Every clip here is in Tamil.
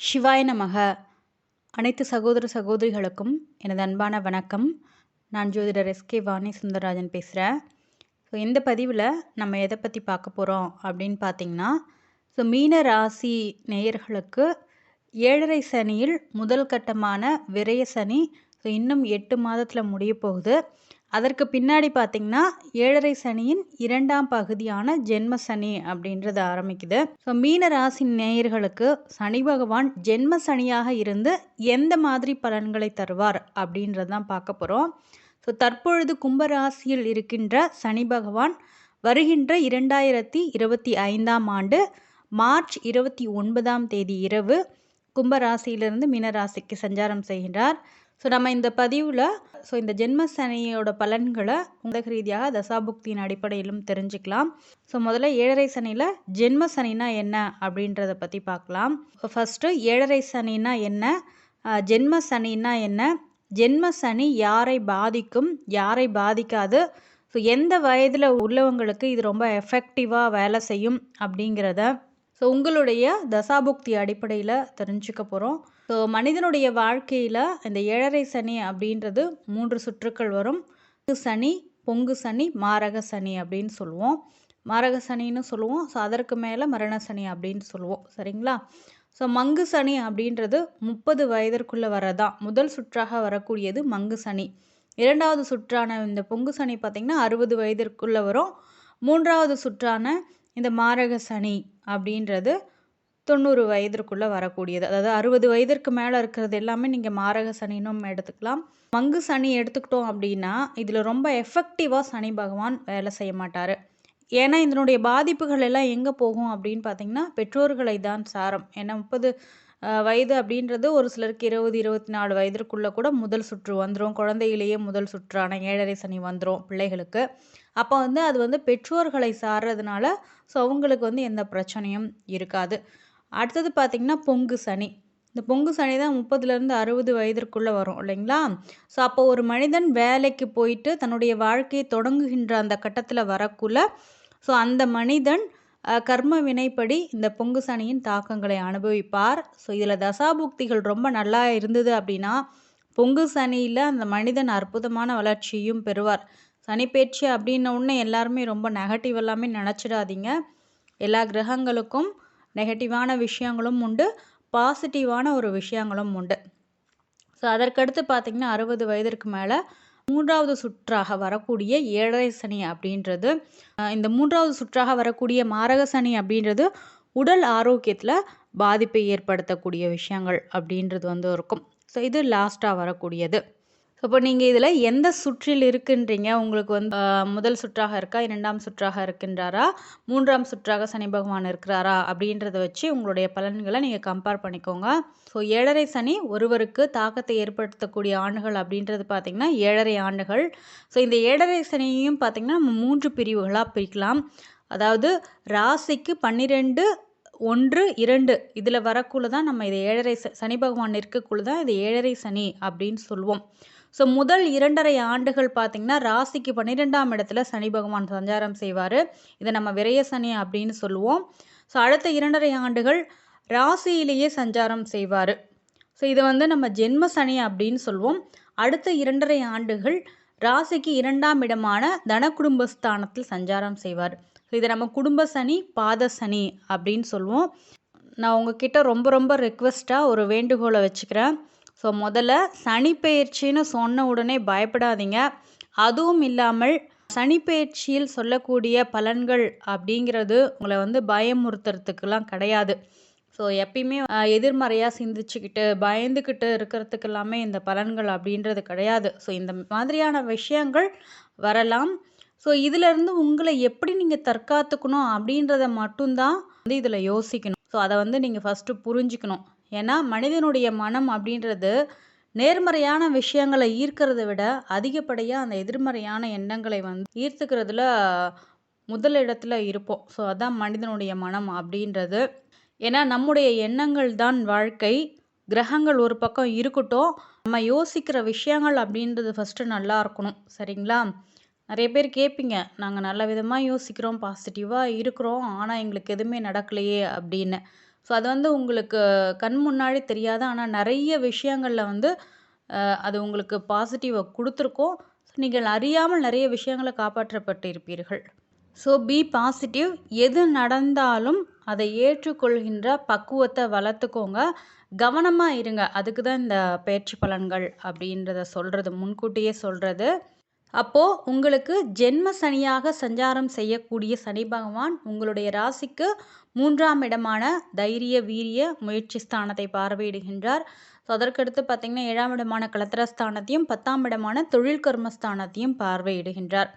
சிவாய நமக. அனைத்து சகோதர சகோதரிகளுக்கும் எனது அன்பான வணக்கம். நான் ஜோதிடர் எஸ்கே வாணி சுந்தரராஜன் பேசுகிறேன் ஸோ இந்த பதிவில் நம்ம எதை பற்றி பார்க்க போகிறோம் அப்படின்னு பார்த்தீங்கன்னா ஸோ மீன ராசி நேயர்களுக்கு ஏழரை சனியில் முதல் கட்டமான விரய சனி ஸோ இன்னும் எட்டு மாதத்தில் முடிய போகுது. அதற்கு பின்னாடி பார்த்திங்கன்னா ஏழரை சனியின் இரண்டாம் பகுதியான ஜென்ம சனி அப்படின்றது ஆரம்பிக்குது. ஸோ மீன ராசி நேயர்களுக்கு சனி பகவான் ஜென்ம சனியாக இருந்து எந்த மாதிரி பலன்களை தருவார் அப்படின்றது தான் பார்க்க போகிறோம் ஸோ தற்பொழுது கும்பராசியில் இருக்கின்ற சனி பகவான் வருகின்ற இரண்டாயிரத்தி இருபத்தி ஐந்தாம் ஆண்டு மார்ச் இருபத்தி ஒன்பதாம் தேதி இரவு கும்பராசியிலிருந்து மீனராசிக்கு சஞ்சாரம் செய்கின்றார். ஸோ நம்ம இந்த பதிவில் ஸோ இந்த ஜென்ம சனியோட பலன்களை உலக ரீதியாக தசாபுக்தியின் அடிப்படையிலும் தெரிஞ்சுக்கலாம். ஸோ முதல்ல ஏழரை சனியில் ஜென்ம சனினா என்ன அப்படின்றத பற்றி பார்க்கலாம். ஃபஸ்ட்டு ஏழரை சனினா என்ன? ஜென்ம சனினா என்ன? ஜென்ம சனி யாரை பாதிக்கும் யாரை பாதிக்காது? ஸோ எந்த வயதில் உள்ளவங்களுக்கு இது ரொம்ப எஃபெக்டிவாக வேலை செய்யும் அப்படிங்கிறத ஸோ உங்களுடைய தசாபுக்தி அடிப்படையில் தெரிஞ்சுக்க போகிறோம் ஸோ மனிதனுடைய வாழ்க்கையில் இந்த ஏழரை சனி அப்படின்றது மூன்று சுற்றுக்கள் வரும். சனி பொங்கு சனி மாரக சனி அப்படின்னு சொல்லுவோம். மாரக சனின்னு சொல்லுவோம். ஸோ அதற்கு மேலே மரண சனி அப்படின்னு சொல்லுவோம். சரிங்களா? ஸோ மங்கு சனி அப்படின்றது முப்பது வயதிற்குள்ளே வரதான் முதல் சுற்றாக வரக்கூடியது மங்கு சனி. இரண்டாவது சுற்றான இந்த பொங்கு சனி பார்த்திங்கன்னா அறுபது வயதிற்குள்ளே வரும். மூன்றாவது சுற்றான இந்த மாரக சனி. அப்படின்றது தொண்ணூறு வயதிற்குள்ளே வரக்கூடியது. அதாவது அறுபது வயதிற்கு மேலே இருக்கிறது எல்லாமே நீங்கள் மாரக சனினும் எடுத்துக்கலாம். மங்கு சனி எடுத்துக்கிட்டோம் அப்படின்னா இதில் ரொம்ப எஃபெக்டிவாக சனி பகவான் வேலை செய்ய மாட்டார். ஏன்னா இதனுடைய பாதிப்புகள் எல்லாம் எங்கே போகும் அப்படின்னு பார்த்தீங்கன்னா பெற்றோர்களை தான் சாரம். ஏன்னா முப்பது வயது அப்படின்றது ஒரு சிலருக்கு இருபது இருபத்தி நாலு வயதிற்குள்ளே கூட முதல் சுற்று வந்துடும் குழந்தையிலேயே முதல் சுற்றான ஏழரை சனி வந்துடும் பிள்ளைகளுக்கு. அப்போ வந்து அது வந்து பெற்றோர்களை சார்றதுனால ஸோ அவங்களுக்கு வந்து எந்த பிரச்சனையும் இருக்காது. அடுத்தது பார்த்திங்கன்னா பொங்கு சனி. இந்த பொங்கு சனி தான் முப்பதுலேருந்து அறுபது வயதிற்குள்ளே வரும் இல்லைங்களா? ஸோ அப்போ ஒரு மனிதன் வேலைக்கு போயிட்டு தன்னுடைய வாழ்க்கையை தொடங்குகின்ற அந்த கட்டத்தில் வரக்குள்ள ஸோ அந்த மனிதன் கர்ம வினைப்படி இந்த பொங்கு சனியின் தாக்கங்களை அனுபவிப்பார். ஸோ இதில் தசாபுக்திகள் ரொம்ப நல்லா இருந்தது அப்படின்னா பொங்கு சனியில் அந்த மனிதன் அற்புதமான வளர்ச்சியும் பெறுவார். சனிப்பேச்சு அப்படின்ன உடனே எல்லாருமே ரொம்ப நெகட்டிவ் எல்லாமே நினச்சிடாதீங்க. எல்லா கிரகங்களுக்கும் நெகட்டிவான விஷயங்களும் உண்டு பாசிட்டிவான ஒரு விஷயங்களும் உண்டு. ஸோ அதற்கடுத்து பார்த்திங்கன்னா அறுபது வயதிற்கு மேலே மூன்றாவது சுற்றாக வரக்கூடிய ஏழரை சனி அப்படின்றது இந்த மூன்றாவது சுற்றாக வரக்கூடிய மாரக சனி அப்படின்றது உடல் ஆரோக்கியத்தில் பாதிப்பை ஏற்படுத்தக்கூடிய விஷயங்கள் அப்படின்றது வந்து இருக்கும். ஸோ இது லாஸ்ட்டாக வரக்கூடியது. ஸோ இப்போ நீங்கள் இதில் எந்த சுற்றில் இருக்குன்றீங்க? உங்களுக்கு வந்து முதல் சுற்றாக இருக்கா? இரண்டாம் சுற்றாக இருக்கின்றாரா? மூன்றாம் சுற்றாக சனி பகவான் இருக்கிறாரா? அப்படின்றத வச்சு உங்களுடைய பலன்களை நீங்கள் கம்பேர் பண்ணிக்கோங்க. ஸோ ஏழரை சனி ஒருவருக்கு தாக்கத்தை ஏற்படுத்தக்கூடிய ஆண்டுகள் அப்படின்றது பார்த்திங்கன்னா ஏழரை ஆண்டுகள். ஸோ இந்த ஏழரை சனியையும் பார்த்திங்கன்னா நம்ம மூன்று பிரிவுகளாக பிரிக்கலாம். அதாவது ராசிக்கு பன்னிரெண்டு ஒன்று இரண்டு. இதில் வரக்குள்ள தான் நம்ம இதை ஏழரை சனி பகவான் இருக்கக்குள்ள தான் இது ஏழரை சனி அப்படின்னு சொல்லுவோம் ஸோ முதல் இரண்டரை ஆண்டுகள் பார்த்திங்கன்னா ராசிக்கு பன்னிரெண்டாம் இடத்துல சனி பகவான் சஞ்சாரம் செய்வார். இதை நம்ம விரைய சனி அப்படின்னு சொல்லுவோம். ஸோ அடுத்த இரண்டரை ஆண்டுகள் ராசியிலேயே சஞ்சாரம் செய்வார். ஸோ இதை வந்து நம்ம ஜென்ம சனி அப்படின்னு சொல்லுவோம். அடுத்த இரண்டரை ஆண்டுகள் ராசிக்கு இரண்டாம் இடமான தன குடும்பஸ்தானத்தில் சஞ்சாரம் செய்வார். ஸோ இதை நம்ம குடும்ப சனி பாத சனி அப்படின்னு சொல்லுவோம். நான் உங்ககிட்ட ரொம்ப ரொம்ப ரெக்வஸ்ட்டாக ஒரு வேண்டுகோளை வச்சுக்கிறேன். ஸோ முதல்ல சனிப்பெயர்ச்சின்னு சொன்ன உடனே பயப்படாதீங்க. அதுவும் இல்லாமல் சனிப்பெயர்ச்சியில் சொல்லக்கூடிய பலன்கள் அப்படிங்கிறது உங்களை வந்து பயமுறுத்துறதுக்கெல்லாம் கிடையாது. ஸோ எப்பயுமே எதிர்மறையாக சிந்திச்சுக்கிட்டு பயந்துக்கிட்டு இருக்கிறதுக்கு எல்லாமே இந்த பலன்கள் அப்படின்றது கிடையாது. ஸோ இந்த மாதிரியான விஷயங்கள் வரலாம். ஸோ இதிலேருந்து உங்களை எப்படி நீங்கள் தற்காத்துக்கணும் அப்படின்றத மட்டும்தான் வந்து இதில் யோசிக்கணும். ஸோ அதை வந்து நீங்கள் ஃபஸ்ட்டு புரிஞ்சுக்கணும். ஏன்னா மனிதனுடைய மனம் அப்படின்றது நேர்மறையான விஷயங்களை ஈர்க்கிறத விட அதிகப்படியாக அந்த எதிர்மறையான எண்ணங்களை வந்து ஈர்த்துக்கிறதுல முதலிடத்தில் இருப்போம். ஸோ அதான் மனிதனுடைய மனம் அப்படின்றது. ஏன்னா நம்முடைய எண்ணங்கள் தான் வாழ்க்கை. கிரகங்கள் ஒரு பக்கம் இருக்கட்டும். நம்ம யோசிக்கிற விஷயங்கள் அப்படின்றது ஃபஸ்ட்டு நல்லா இருக்கணும். சரிங்களா? நிறைய பேர் கேட்பீங்க நாங்கள் நல்ல விதமாக யோசிக்கிறோம் பாசிட்டிவாக இருக்கிறோம். ஆனால் எங்களுக்கு எதுவுமே நடக்கலையே அப்படின்னு. ஸோ அது வந்து உங்களுக்கு கண் முன்னாடி தெரியாது. ஆனால் நிறைய விஷயங்களில் வந்து அது உங்களுக்கு பாசிட்டிவை கொடுத்துருக்கோம். ஸோ நீங்கள் அறியாமல் நிறைய விஷயங்களை காப்பாற்றப்பட்டு இருப்பீர்கள் ஸோ பி பாசிட்டிவ் எது நடந்தாலும் அதை ஏற்றுக்கொள்கின்ற பக்குவத்தை வளர்த்துக்கோங்க. கவனமாக இருங்க. அதுக்கு தான் இந்த பயிற்சி பலன்கள் அப்படின்றத சொல்கிறது முன்கூட்டியே சொல்கிறது அப்போது உங்களுக்கு ஜென்ம சனியாக சஞ்சாரம் செய்யக்கூடிய சனி பகவான் உங்களுடைய ராசிக்கு மூன்றாம் இடமான தைரிய வீரிய முயற்சி ஸ்தானத்தை பார்வையிடுகின்றார். ஸோ அதற்கடுத்து பார்த்தீங்கன்னா ஏழாம் இடமான கலத்திரஸ்தானத்தையும் பத்தாம் இடமான தொழில் கர்மஸ்தானத்தையும் பார்வையிடுகின்றார்.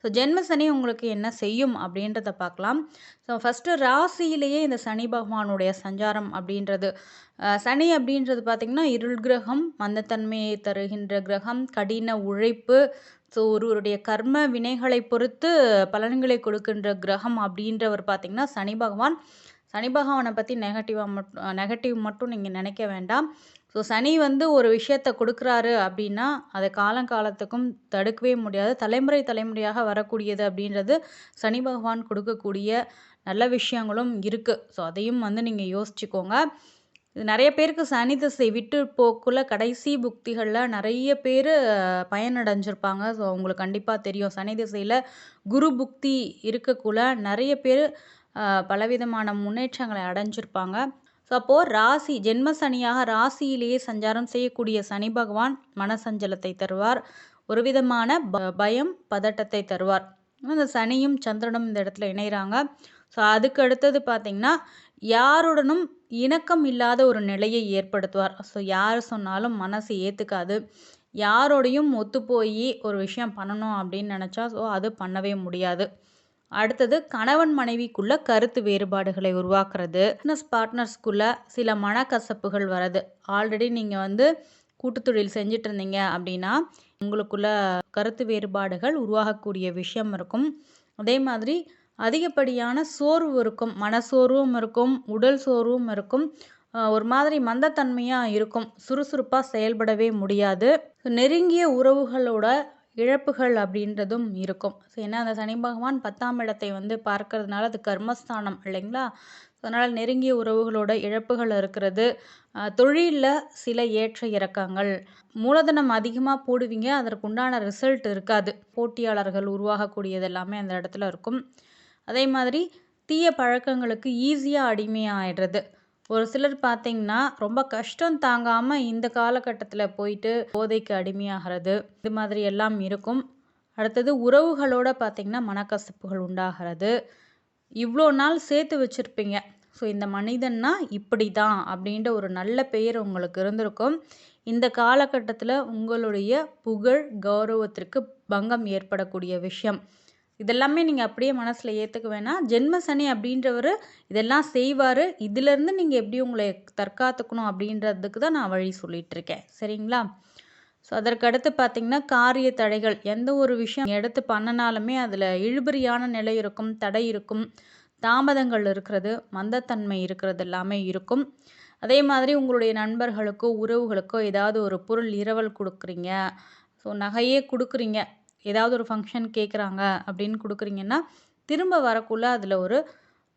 ஸோ ஜென்ம சனி உங்களுக்கு என்ன செய்யும் அப்படின்றத பார்க்கலாம். ஸோ ஃபஸ்ட்டு ராசியிலேயே இந்த சனி பகவானுடைய சஞ்சாரம் அப்படின்றது. சனி அப்படின்றது பார்த்திங்கன்னா இருள் கிரகம் மந்தத்தன்மையை தருகின்ற கிரகம் கடின உழைப்பு ஸோ ஒருவருடைய கர்ம வினைகளை பொறுத்து பலன்களை கொடுக்கின்ற கிரகம் அப்படின்றவர் பார்த்திங்கன்னா சனி பகவான். சனி பகவானை பற்றி நெகட்டிவாக மட்டும் நெகட்டிவ் மட்டும் நீங்கள் நினைக்க வேண்டாம். ஸோ சனி வந்து ஒரு விஷயத்தை கொடுக்குறாரு அப்படின்னா அதை காலங்காலத்துக்கும் தடுக்கவே முடியாது. தலைமுறை தலைமுறையாக வரக்கூடியது அப்படின்றது சனி பகவான் கொடுக்கக்கூடிய நல்ல விஷயங்களும் இருக்குது ஸோ அதையும் வந்து நீங்கள் யோசிச்சுக்கோங்க. இது நிறைய பேருக்கு சனி திசை விட்டு போக்குள்ள கடைசி புக்திகளில் நிறைய பேர் பயனடைஞ்சிருப்பாங்க. ஸோ அவங்களுக்கு கண்டிப்பாக தெரியும். சனி திசையில் குரு புக்தி இருக்கக்குள்ள நிறைய பேர் பலவிதமான முன்னேற்றங்களை அடைஞ்சிருப்பாங்க. ஸோ அப்போது ராசி ஜென்ம சனியாக ராசியிலேயே சஞ்சாரம் செய்யக்கூடிய சனி பகவான் மனசஞ்சலத்தை தருவார். ஒரு விதமான ப- பயம் பதட்டத்தை தருவார். இந்த சனியும் சந்திரனும் இந்த இடத்துல இணைகிறாங்க ஸோ அதுக்கு அடுத்தது பார்த்திங்கன்னா யாருடனும் இணக்கம் இல்லாத ஒரு நிலையை ஏற்படுத்துவார். ஸோ யார் சொன்னாலும் மனசு ஏற்றுக்காது யாரோடையும் ஒத்து போய் ஒரு விஷயம் பண்ணணும் அப்படின்னு நினச்சா ஸோ அது பண்ணவே முடியாது. அடுத்தது கணவன் மனைவிக்குள்ள கருத்து வேறுபாடுகளை உருவாக்குறது. பிஸ்னஸ் பார்ட்னர்ஸ்குள்ள சில மனக்கசப்புகள் வர்றது. ஆல்ரெடி நீங்கள் வந்து கூட்டு தொழில் செஞ்சுட்டு இருந்தீங்க அப்படின்னா உங்களுக்குள்ள கருத்து வேறுபாடுகள் உருவாகக்கூடிய விஷயம் இருக்கும். அதே மாதிரி அதிகப்படியான சோர்வு இருக்கும் மனசோர்வும் இருக்கும் உடல் சோர்வும் இருக்கும் ஒரு மாதிரி மந்தத்தன்மையாக இருக்கும் சுறுசுறுப்பாக செயல்படவே முடியாது. நெருங்கிய உறவுகளோட இழப்புகள் அப்படின்றதும் இருக்கும். ஸோ ஏன்னா அந்த சனி பகவான் பத்தாம் இடத்தை வந்து பார்க்கறதுனால அது கர்மஸ்தானம் இல்லைங்களா? அதனால் நெருங்கிய உறவுகளோட இழப்புகள் இருக்கிறது. தொழிலில் சில ஏற்ற இறக்கங்கள். மூலதனம் அதிகமாக போடுவீங்க அதற்குண்டான ரிசல்ட் இருக்காது. போட்டியாளர்கள் உருவாகக்கூடியது எல்லாமே அந்த இடத்துல இருக்கும். அதே மாதிரி தீய பழக்கங்களுக்கு ஈஸியாக அடிமையாயிடுறது. ஒரு சிலர் பார்த்தீங்கன்னா ரொம்ப கஷ்டம் தாங்காமல் இந்த காலகட்டத்தில் போயிட்டு போதைக்கு அடிமையாகிறது. இது மாதிரி எல்லாம் இருக்கும். அடுத்தது உறவுகளோட பார்த்திங்கன்னா மனக்கசப்புகள் உண்டாகிறது. இவ்வளோ நாள் சேர்த்து வச்சுருப்பீங்க. ஸோ இந்த மனிதன்னா இப்படி தான் அப்படின்ற ஒரு நல்ல பெயர் உங்களுக்கு இருந்திருக்கும். இந்த காலகட்டத்தில் உங்களுடைய புகழ் கௌரவத்திற்கு பங்கம் ஏற்படக்கூடிய விஷயம். இதெல்லாமே நீங்கள் அப்படியே மனசில் ஏற்றுக்க வேணாம். ஜென்ம சனி அப்படின்றவர் இதெல்லாம் செய்வார். இதிலேருந்து நீங்கள் எப்படி உங்களை தற்காத்துக்கணும் அப்படின்றதுக்கு தான் நான் வழி சொல்லிகிட்ருக்கேன் இருக்கேன் சரிங்களா ஸோ அதற்கடுத்து பார்த்தீங்கன்னா காரிய தடைகள். எந்த ஒரு விஷயம் எடுத்து பண்ணனாலுமே அதில் இழுபறியான நிலை இருக்கும் தடை இருக்கும். தாமதங்கள் இருக்கிறது மந்தத்தன்மை இருக்கிறது எல்லாமே இருக்கும். அதே மாதிரி உங்களுடைய நண்பர்களுக்கோ உறவுகளுக்கோ ஏதாவது ஒரு பொருள் இரவல் கொடுக்குறீங்க. ஸோ நகையே கொடுக்குறீங்க. ஏதாவது ஒரு ஃபங்க்ஷன் கேட்குறாங்க அப்படின்னு கொடுக்குறீங்கன்னா திரும்ப வரக்குள்ள அதில் ஒரு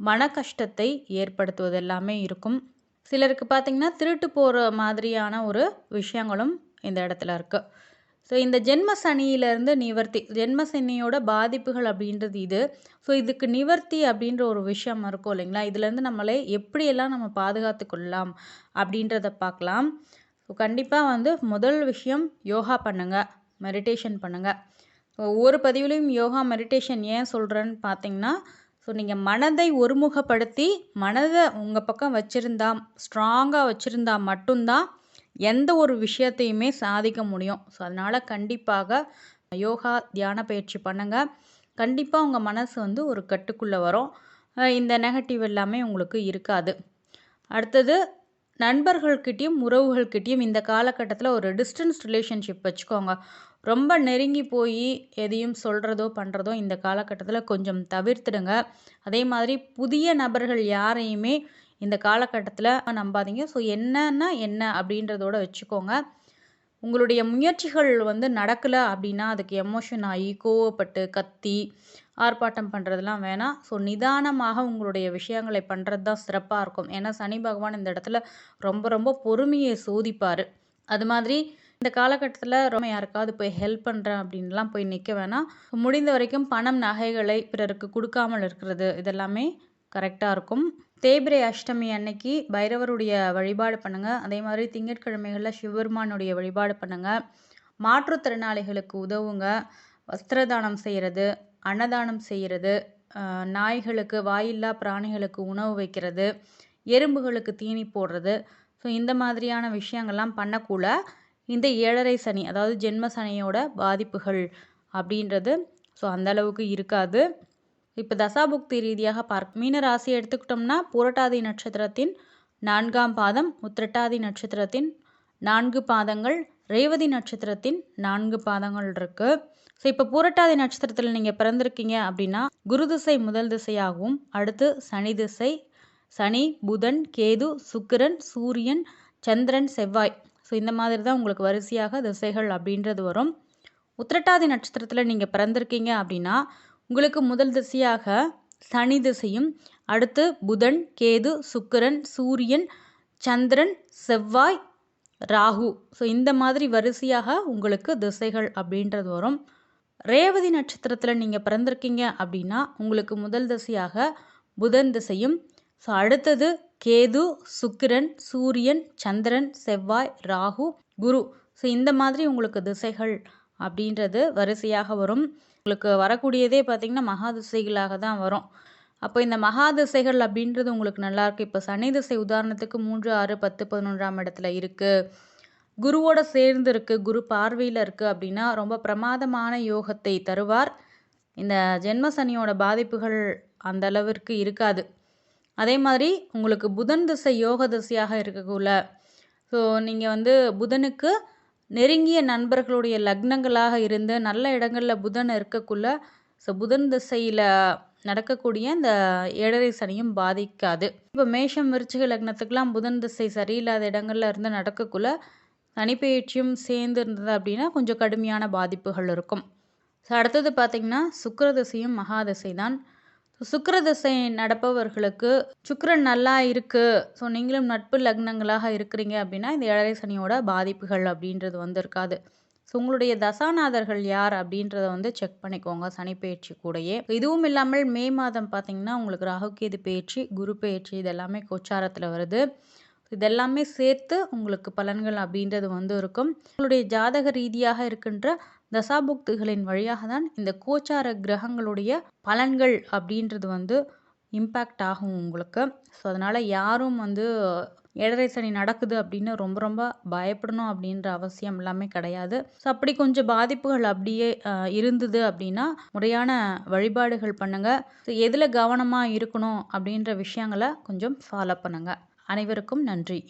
மன கஷ்டத்தை ஏற்படுத்துவது எல்லாமே இருக்கும். சிலருக்கு பார்த்தீங்கன்னா திருட்டு போகிற மாதிரியான ஒரு விஷயங்களும் இந்த இடத்துல இருக்குது ஸோ இந்த ஜென்ம சனியிலேருந்து நிவர்த்தி ஜென்ம சனியோட பாதிப்புகள் அப்படின்றது இது. ஸோ இதுக்கு நிவர்த்தி அப்படின்ற ஒரு விஷயம் இருக்கும் இல்லைங்களா? இதுலேருந்து நம்மளை எப்படியெல்லாம் நம்ம பாதுகாத்து கொள்ளலாம் அப்படின்றத பார்க்கலாம் ஸோ கண்டிப்பாக வந்து முதல் விஷயம் யோகா பண்ணுங்கள் மெடிடேஷன் பண்ணுங்கள் ஒவ்வொரு பதிவுலையும் யோகா மெடிடேஷன் ஏன் சொல்கிறேன்னு பார்த்தீங்கன்னா ஸோ நீங்கள் மனதை ஒருமுகப்படுத்தி மனதை உங்கள் பக்கம் வச்சுருந்தா ஸ்ட்ராங்காக வச்சுருந்தா மட்டும்தான் எந்த ஒரு விஷயத்தையுமே சாதிக்க முடியும். ஸோ அதனால் கண்டிப்பாக யோகா தியான பயிற்சி பண்ணுங்கள் கண்டிப்பாக உங்கள் மனசு வந்து ஒரு கட்டுக்குள்ளே வரும். இந்த நெகட்டிவ் எல்லாமே உங்களுக்கு இருக்காது. அடுத்தது நண்பர்கள்கிட்டேயும் உறவுகள்கிட்டேயும் இந்த காலகட்டத்தில் ஒரு டிஸ்டன்ஸ் ரிலேஷன்ஷிப் வச்சுக்கோங்க. ரொம்ப நெருங்கி போய் எதையும் சொல்கிறதோ பண்ணுறதோ இந்த காலகட்டத்தில் கொஞ்சம் தவிர்த்துடுங்க. அதே மாதிரி புதிய நபர்கள் யாரையுமே இந்த காலகட்டத்தில் நம்பாதீங்க. ஸோ என்னன்னா என்ன அப்படின்றதோட வச்சுக்கோங்க. உங்களுடைய முயற்சிகள் வந்து நடக்கலை அப்படின்னா அதுக்கு எமோஷன் ஆகி கோவப்பட்டு கத்தி ஆர்ப்பாட்டம் பண்ணுறதுலாம் வேணாம். ஸோ நிதானமாக உங்களுடைய விஷயங்களை பண்ணுறது தான் சிறப்பாக இருக்கும். ஏன்னா சனி பகவான் இந்த இடத்துல ரொம்ப ரொம்ப பொறுமையை சோதிப்பார். அது மாதிரி இந்த காலகட்டத்தில் ரொம்ப யாருக்காவது போய் ஹெல்ப் பண்ணுறேன் அப்படின்லாம் போய் நிற்க வேணாம். முடிந்த வரைக்கும் பணம் நகைகளை பிறருக்கு கொடுக்காமல் இருக்கிறது இதெல்லாமே கரெக்டாக இருக்கும். தேய்பிரை அஷ்டமி அன்னைக்கு பைரவருடைய வழிபாடு பண்ணுங்கள் அதே மாதிரி திங்கட்கிழமைகளில் சிவபெருமானுடைய வழிபாடு பண்ணுங்கள் மாற்றுத்திறனாளிகளுக்கு உதவுங்க. வஸ்திரதானம் செய்கிறது அன்னதானம் செய்கிறது நாய்களுக்கு வாயில்லா பிராணிகளுக்கு உணவு வைக்கிறது எறும்புகளுக்கு தீனி போடுறது. ஸோ இந்த மாதிரியான விஷயங்கள்லாம் பண்ணக்கூட இந்த ஏழரை சனி அதாவது ஜென்ம சனியோட பாதிப்புகள் அப்படின்றது ஸோ அந்தளவுக்கு இருக்காது. இப்போ தசாபுக்தி ரீதியாக பார்க் மீன ராசியை எடுத்துக்கிட்டோம்னா புரட்டாதி நட்சத்திரத்தின் நான்காம் பாதம் உத்திரட்டாதி நட்சத்திரத்தின் நான்கு பாதங்கள் ரேவதி நட்சத்திரத்தின் நான்கு பாதங்கள் இருக்குது ஸோ இப்போ பூரட்டாதி நட்சத்திரத்தில் நீங்கள் பிறந்திருக்கீங்க அப்படின்னா குரு திசை முதல் திசையாகவும் அடுத்து சனி திசை சனி புதன் கேது சுக்கிரன் சூரியன் சந்திரன் செவ்வாய். ஸோ இந்த மாதிரி தான் உங்களுக்கு வரிசையாக திசைகள் அப்படின்றது வரும். உத்திரட்டாதி நட்சத்திரத்தில் நீங்கள் பிறந்திருக்கீங்க அப்படின்னா உங்களுக்கு முதல் திசையாக சனி திசையும் அடுத்து புதன் கேது சுக்கரன் சூரியன் சந்திரன் செவ்வாய் ராகு. ஸோ இந்த மாதிரி வரிசையாக உங்களுக்கு திசைகள் அப்படின்றது வரும். ரேவதி நட்சத்திரத்தில் நீங்கள் பிறந்திருக்கீங்க அப்படின்னா உங்களுக்கு முதல் திசையாக புதன் திசையும் ஸோ அடுத்தது கேது சுக்கிரன் சூரியன் சந்திரன் செவ்வாய் ராகு குரு. ஸோ இந்த மாதிரி உங்களுக்கு திசைகள் அப்படின்றது வரிசையாக வரும். உங்களுக்கு வரக்கூடியதே பார்த்திங்கன்னா மகா திசைகளாக தான் வரும். அப்போ இந்த மகா திசைகள் அப்படின்றது உங்களுக்கு நல்லாயிருக்கு இப்போ சனி திசை உதாரணத்துக்கு மூன்று ஆறு பத்து பதினொன்றாம் இடத்துல இருக்குது குருவோட சேர்ந்து இருக்குது குரு பார்வையில் இருக்குது அப்படின்னா ரொம்ப பிரமாதமான யோகத்தை தருவார். இந்த ஜென்ம சனியோட பாதிப்புகள் அந்த அளவிற்கு இருக்காது. அதே மாதிரி உங்களுக்கு புதன் திசை யோக திசையாக இருக்கக்குள்ள ஸோ நீங்கள் வந்து புதனுக்கு நெருங்கிய நண்பர்களுடைய லக்னங்களாக இருந்து நல்ல இடங்களில் புதன் இருக்கக்குள்ள ஸோ புதன் திசையில் நடக்கக்கூடிய இந்த ஏழரை சனியும் பாதிக்காது. இப்போ மேஷம் விருச்சிக லக்னத்துக்கெலாம் புதன் திசை சரியில்லாத இடங்களில் இருந்து நடக்கக்குள்ள சனிப்பெயர்ச்சியும் சேர்ந்து இருந்தது அப்படின்னா கொஞ்சம் கடுமையான பாதிப்புகள் இருக்கும். ஸோ அடுத்தது பார்த்திங்கன்னா சுக்கரதிசையும் மகாதசை தான் சுக்கரதிசை நடப்பவர்களுக்கு சுக்கரன் நல்லா இருக்குது ஸோ நீங்களும் நட்பு லக்னங்களாக இருக்கிறீங்க அப்படின்னா இந்த ஏழரை சனியோட பாதிப்புகள் அப்படின்றது வந்து இருக்காது ஸோ உங்களுடைய தசாநாதர்கள் யார் அப்படின்றத வந்து செக் பண்ணிக்கோங்க. சனி பயிற்சி கூடயே. இதுவும் இல்லாமல் மே மாதம் பார்த்தீங்கன்னா உங்களுக்கு ராகுகேது பயிற்சி குரு பயிற்சி இதெல்லாமே கோச்சாரத்தில் வருது. இதெல்லாமே சேர்த்து உங்களுக்கு பலன்கள் அப்படின்றது வந்து இருக்கும். உங்களுடைய ஜாதக ரீதியாக இருக்கின்ற தசாபுக்திகளின் வழியாக தான் இந்த கோச்சார கிரகங்களுடைய பலன்கள் அப்படின்றது வந்து இம்பேக்ட் ஆகும் உங்களுக்கு. ஸோ அதனால் யாரும் வந்து ஏழரை சனி நடக்குது அப்படின்னு ரொம்ப ரொம்ப பயப்படணும் அப்படின்ற அவசியம் எல்லாமே கிடையாது. ஸோ அப்படி கொஞ்சம் பாதிப்புகள் அப்படியே இருந்தது அப்படின்னா முறையான வழிபாடுகள் பண்ணுங்கள் ஸோ எதில் கவனமாக இருக்கணும் அப்படின்ற விஷயங்களை கொஞ்சம் ஃபாலோ பண்ணுங்கள் அனைவருக்கும் நன்றி.